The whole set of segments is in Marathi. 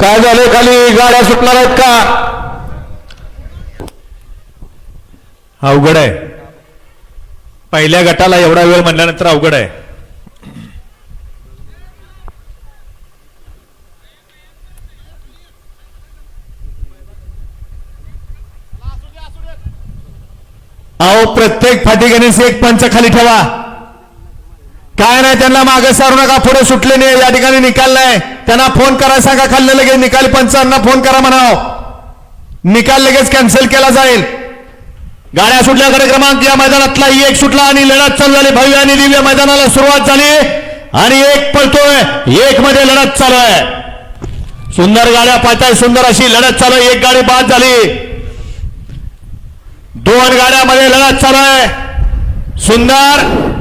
काय झालं खाली? गाड्या सुटणार आहेत का? अवघड आहे. पहिल्या गटाला एवढा वेळ म्हणल्यानंतर अवघड आहे. अहो प्रत्येक फाटी गणेश एक पंच खाली ठेवा. काय नाही त्यांना मागे सारू नका पुढे सुटले नाही या ठिकाणी निकाल नाही. त्यांना फोन करा सांगा खाल्ले लगेच निकाली पंचांना फोन करा म्हणाव. निकाल लगेच कॅन्सल केला जाईल. गाड्या सुटल्याकडे क्रमांक या मैदानातला एक सुटला आणि लढत चालू झाली. भव्य आणि दिव्य मैदानाला सुरुवात झाली आणि एक पळतोय. एक मध्ये लढत चालू आहे. सुंदर गाड्या पाहताय सुंदर अशी लढत चालू आहे. एक गाडी बाद झाली. दोन गाड्यामध्ये लढत चालू आहे. सुंदर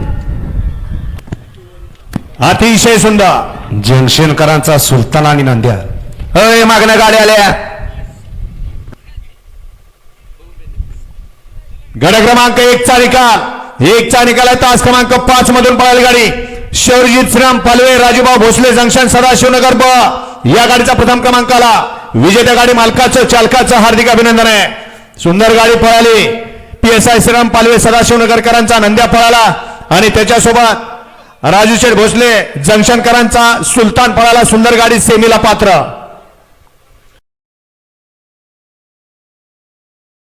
अतिशय सुंदर. जंक्शनकरांचा सुलतान आणि नंद्या. अय मागण्या गाड्या आल्या गड क्रमांक एक चा निकाल. एक चा निकाल आहे तास क्रमांक पाच मधून पळाली गाडी. शौरजित श्रीराम पालवे राजूभाऊ भोसले जंक्शन सदाशिवनगर ब. या गाडीचा प्रथम क्रमांक आला. विजेत्या गाडी मालकाचं चालकाचं हार्दिक अभिनंदन आहे. सुंदर गाडी पळाली. P S I Shriram Palve सदाशिवनगरकरांचा Nandya पळाला. आणि त्याच्यासोबत राजूशेठ भोसले जंक्शनकरांचा सुलतान पळाला सुंदर गाडी सेमीला पात्र.